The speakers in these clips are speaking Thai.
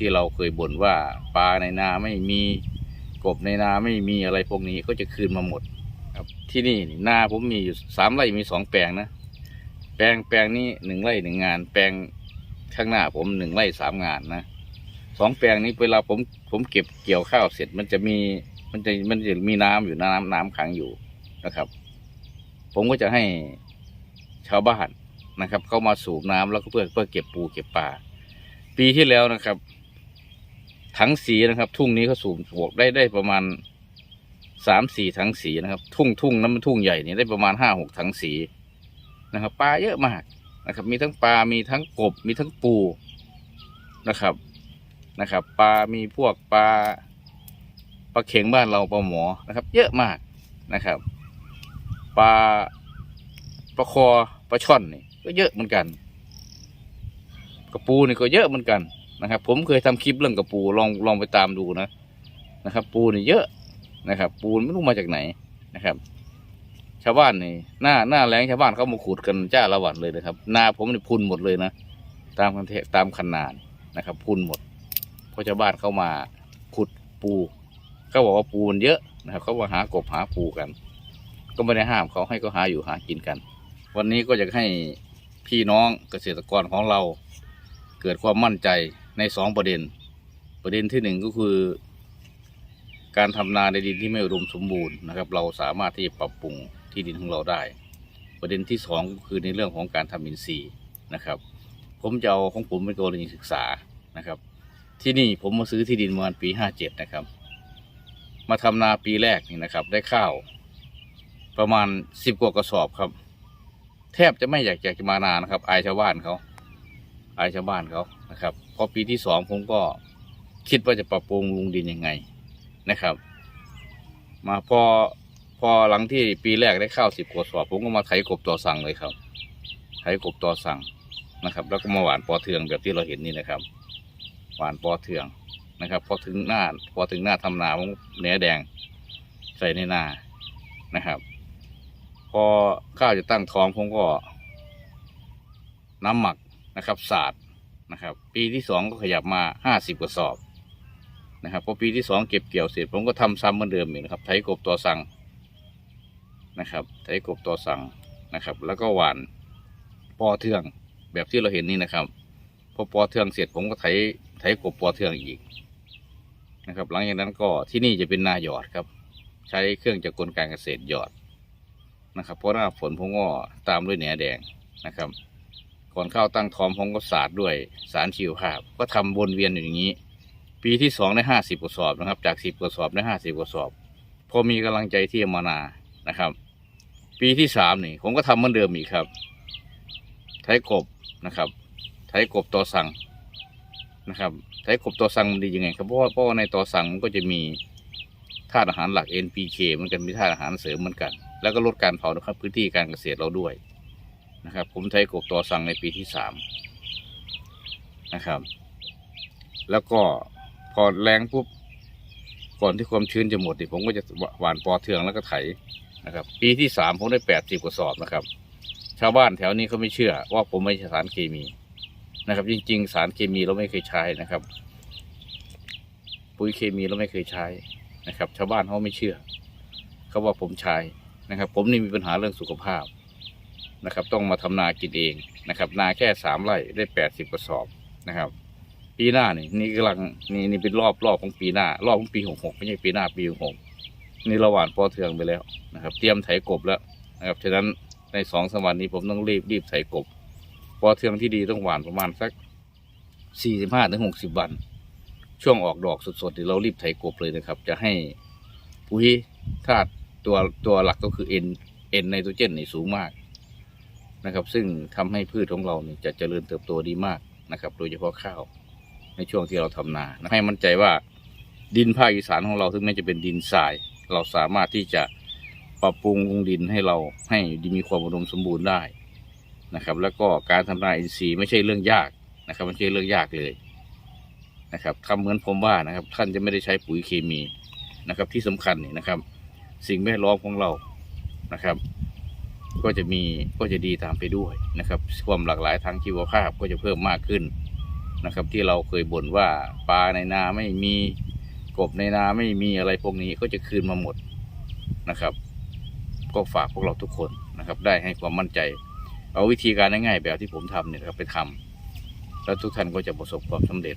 ที่เราเคยบ่นว่าปลาในนาไม่มีกบในนาไม่มีอะไรพวกนี้ก็จะคืนมาหมด ครับที่นี่นี่นาผมมีอยู่สามไร่มีสองแปลงนะแปลงแปลงนี้หนึ่งไร่หนึ่งงาน แปลงข้างหน้าผมหนึ่งไร่สามงานนะสองแปลงนี้เวลาผมผมเก็บเกี่ยวข้าวเสร็จมันจะมีมันจะมันจะมีน้ำอยู่น้ำน้ำขังอยู่นะครับ ผมก็จะให้ชาวบ้านนะครับ เข้ามาสูบน้ำแล้วก็เพื่อเพื่อเก็บปูเก็บปลาปีที่แล้วนะครับ ถังสีนะครับ ทุ่งนี้เขาสูบบวกได้ได้ประมาณสามสี่ถังสีนะครับ ทุ่งทุ่งน้ำมันทุ่งใหญ่นี่ได้ประมาณห้าหกถังสีนะครับปลาเยอะมากนะครับ มีทั้งปลา มีทั้งกบ มีทั้งปูนะครับนะครับ ปลา มีพวกปลาปลาเข็งบ้านเราปลาหมอนะครับ เยอะมากนะครับปลาปลาคอปลาช่อนนี่ก็เยอะเหมือนกัน กระปูนี่ก็เยอะเหมือนกัน นะครับ ผมเคยทำคลิปเรื่องกระปูลองลองไปตามดูนะนะครับ ปูนี่เยอะนะครับ ปูไม่รู้มาจากไหนนะครับ ชาวบ้านนี่หน้าหน้าแรงชาวบ้านเขามาขุดกันจ้าละวันเลยนะครับ นาผมนี่พุนหมดเลยนะตามคันเทตามคันานนะครับ พุนหมดเพราะชาวบ้านเข้ามาขุดปูเขาบอกว่าปูมันเยอะนะครับเขาว่าหากบหาปูกัน ก็ไม่ได้ห้ามเขาให้เขาหาอยู่หากินกัน วันนี้ก็อยากให้พี่น้องเกษตรกรของเรา เกิดความมั่นใจ ในสองประเด็น ประเด็นที่หนึ่งก็คือ การทำนาในดินที่ไม่อุดมสมบูรณ์นะครับ เราสามารถที่จะปรับปรุงที่ดินของเราได้ ประเด็นที่สองก็คือในเรื่องของการทำอินทรีย์นะครับ ผมจะเอาของผมเป็นกรณีศึกษานะครับ ที่นี่ผมมาซื้อที่ดินประมาณปีห้าเจ็ดนะครับ มาทำนาปีแรกนี่นะครับ ได้ข้าว ประมาณสิบกว่ากระสอบครับ แทบจะไม่อยากอยากจะมานานะครับ อายชาวบ้านเขาอายชาวบ้านเขานะครับ อปีที่สองผมก็คิดว่าจะปรับปรุงลุงดินยังไงนะครับ มาพอพอหลังที่ปีแรกได้ข้าวสิบกว่าสอบ ผมก็มาไถกบต่อสั่งเลยครับ ไถกบต่อสั่งนะครับ แล้วก็มาหวานปอเทืองแบบที่เราเห็นนี่นะครับ หวานปอเทืองนะครับพอถึงหน้าพอถึงหน้าทำนาผมเนื้อแดงใส่ในนานะครับ พอข้าวจะตั้งท้องผมก็น้ำหมักนะครับ ศาสตร์ นะครับ ปีที่สองก็ขยับมาห้าสิบกระสอบนะครับพอปีที่สองเก็บเกี่ยวเสร็จผมก็ทำซ้ำเหมือนเดิมอีกนะครับไถกบตัวสั่งนะครับไถกบตัวสั่งนะครับ แล้วก็หวานปอเทืองแบบที่เราเห็นนี่นะครับพอปอเทืองเสร็จผมก็ไถไถกบปอเทืองอีกนะครับ หลังจากนั้นก็ที่นี่จะเป็นนาหยอดครับ ใช้เครื่องจักรกลการเกษตรหยอดนะครับ เพราะหน้าฝนผมก็ตามด้วยแหนแดงนะครับ ก่อนเข้าตั้งท้องผมก็สาดด้วยสารชีวภาพ ก็ทำวนเวียนอยู่อย่างนี้ ปีที่สองได้ห้าสิบกระสอบนะครับ จากสิบกระสอบได้ห้าสิบกระสอบ พอมีกำลังใจที่จะมานานะครับ ปีที่สามนี่ ผมก็ทำเหมือนเดิมอีกครับไถกบนะครับไถกบต่อสั่งนะครับไถกบต่อสั่งมันดียังไงครับเพราะว่าเพราะในต่อสั่งมันก็จะมีธาตุอาหารหลัก NPK มันกันมีธาตุอาหารเสริมเหมือนกัน แล้วก็ลดการเผานะครับพื้นที่การเกษตรเราด้วย นะครับ ผมใช้กบต่อสั่งในปีที่สามนะครับ แล้วก็พอแรงปุ๊บก่อนที่ความชื้นจะหมดนี่ผมก็จะหว่านปอเทืองแล้วก็ไถนะครับ ปีที่สามผมได้แปดสิบกว่าสอบนะครับ ชาวบ้านแถวนี้เขาไม่เชื่อว่าผมไม่ใช่สารเคมีนะครับ จริง ๆ สารเคมีเราไม่เคยใช้นะครับ ปุ๋ยเคมีเราไม่เคยใช้นะครับ ชาวบ้านเขาไม่เชื่อเขาว่าผมใช้นะครับ ผมนี่มีปัญหาเรื่องสุขภาพ นะครับ ต้องมาทำนากินเองนะครับ นาแค่สามไร่ได้แปดสิบกระสอบนะครับ ปีหน้านี่นี่กำลังนี่นี่เป็นรอบรอบของปีหน้า รอบของปีหกหกไม่ใช่ปีหน้าปีหกนี่เราหว่านปอเทืองไปแล้วนะครับ เตรียมไถกบแล้วนะครับฉะนั้นในสองสามวันนี้ผมต้องรีบรีบไถกบปอเทืองที่ดีต้องหว่านประมาณสักสี่สิบห้าถึงหกสิบวัน ช่วงออกดอกสดๆนี่เรารีบไถกบเลยนะครับ จะให้ปุ๋ยธาตุตัวตัวหลักก็คือเอ็นเอ็นไนโตรเจนนี่สูงมาก นะครับ ซึ่งทำให้พืชของเราเนี่ยจะเจริญเติบโตดีมากนะครับ โดยเฉพาะข้าวในช่วงที่เราทำนานะให้มั่นใจว่าดินภาคอีสานของเราถึงแม้จะเป็นดินทราย เราสามารถที่จะปรับปรุงลงดินให้เราให้มีความอุดมสมบูรณ์ได้นะครับ แล้วก็การทำนาอินทรีย์ไม่ใช่เรื่องยากนะครับไม่ใช่เรื่องยากเลยนะครับทำเหมือนผมว่านะครับ ท่านจะไม่ได้ใช้ปุ๋ยเคมีนะครับ ที่สำคัญนี่นะครับ สิ่งแวดล้อมของเรานะครับ ก็จะมีก็จะดีตามไปด้วยนะครับ ความหลากหลายทางชีวภาพก็จะเพิ่มมากขึ้นนะครับ ที่เราเคยบ่นว่าปลาในนาไม่มีกบในนาไม่มีอะไรพวกนี้ก็จะคืนมาหมดนะครับ ก็ฝากพวกเราทุกคนนะครับ ได้ให้ความมั่นใจ เอาวิธีการง่ายๆแบบที่ผมทำเนี่ยครับไปทำแล้วทุกท่านก็จะประสบความสำเร็จ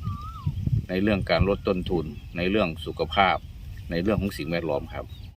ในเรื่องการลดต้นทุน ในเรื่องสุขภาพ ในเรื่องของสิ่งแวดล้อมครับ